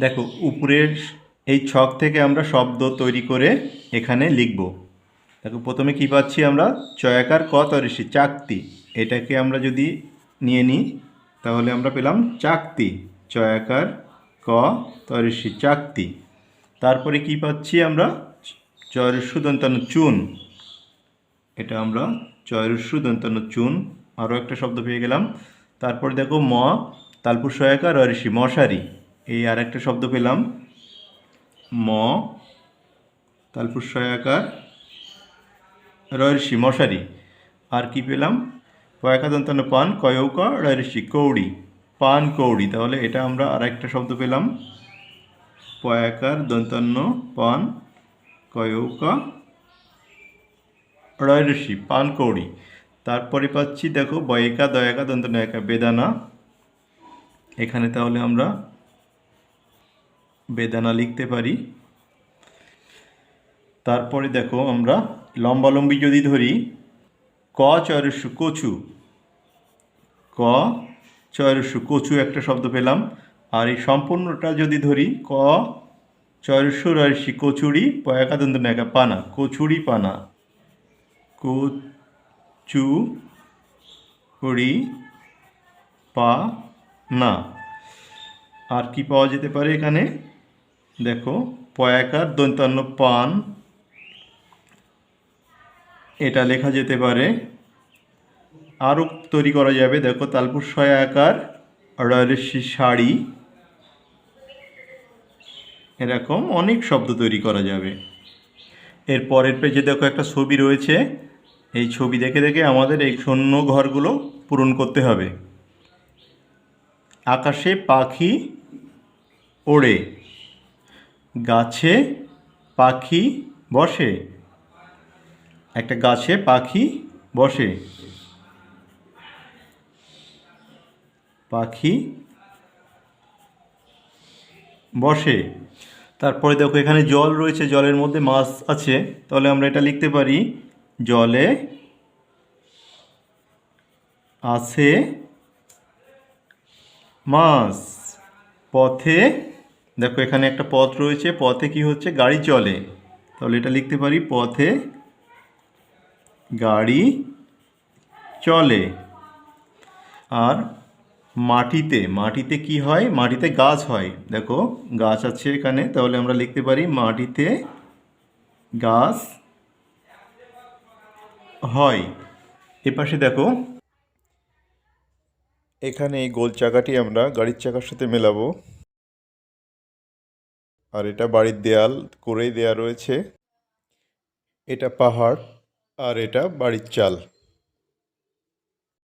দেখো, উপরের এই ছক থেকে আমরা শব্দ তৈরি করে এখানে লিখব। দেখো, প্রথমে কি পাচ্ছি আমরা? চয়াকার ক তরিসি, চাকতি। এটাকে আমরা যদি নিয়ে নিই, তাহলে আমরা পেলাম চাকতি। চয়াকার ক তরিসি, চাকতি। তারপরে কি পাচ্ছি আমরা? চয়রস্যু দন্তান্ন চুন। এটা আমরা চয়রস্যু দন্তান্ন চুন। আরও একটা শব্দ পেয়ে গেলাম। তারপরে দেখো ম, তালপুর সহায়কার ঋষি মশারি। এই আর একটা শব্দ পেলাম। ম তালপুর সহায়কার ঋষি মশারি। আর কি পেলাম? কয়েকা দন্তান্ন পান, কয়ৌকা ঋষি কৌড়ি। পান, কৌড়ি, তাহলে এটা আমরা আর একটা শব্দ পেলাম। পয়াকার দন্তান্ন পান, কয়ৌকা ঋষি পান, কৌড়ি। তারপরে পাচ্ছি, দেখো, বয়িকা, দয়াকা দন্ত একা, বেদানা। এখানে তাহলে আমরা বেদানা লিখতে পারি। তারপরে দেখো আমরা লম্বালম্বি যদি ধরি, ক চয়রস্যু কচু। ক চয়রস্যু কচু একটা শব্দ পেলাম। আর এই সম্পূর্ণটা যদি ধরি, ক চয়রস্যু রয়সি কচুরি পয়াকা দন্ত একা পানা, কচুরি পানা। কচু কড়ি পা না আর কি পাওয়া যেতে পারে এখানে? দেখো, পয়াকার দন্তান্ন পান। এটা লেখা যেতে পারে। আরও তৈরি করা যাবে, দেখো, তালপুর সয়াকার রয়লেসি শাড়ি। এরকম অনেক শব্দ তৈরি করা যাবে। এর পরের পেজে দেখো একটা ছবি রয়েছে। এই ছবি দেখে দেখে আমাদের এই শূন্য ঘরগুলো পূরণ করতে হবে। আকাশে পাখি ওড়ে। গাছে পাখি বসে। একটা গাছে পাখি বসে। পাখি বসে। তারপরে দেখো এখানে জল রয়েছে, জলের মধ্যে মাছ আছে। তাহলে আমরা এটা লিখতে পারি, জলে আছে মাছ, পথে দেখো, এখানে একটা পথ রয়েছে। পথে কি হচ্ছে? গাড়ি চলে। তাহলে এটা লিখতে পারি, পথে গাড়ি চলে। আর মাটিতে মাটিতে কি হয়? মাটিতে গাছ হয়। দেখো, গাছ আছে এখানে। তাহলে আমরা লিখতে পারি, মাটিতে গাছ হয়। এপাশে দেখো। এখানে এই গোল চাকাটি আমরা গাড়ির চাকার সাথে মেলাবো। আর এটা বাড়ির দেয়াল করেই দেয়া রয়েছে। এটা পাহাড় আর এটা বাড়ির চাল।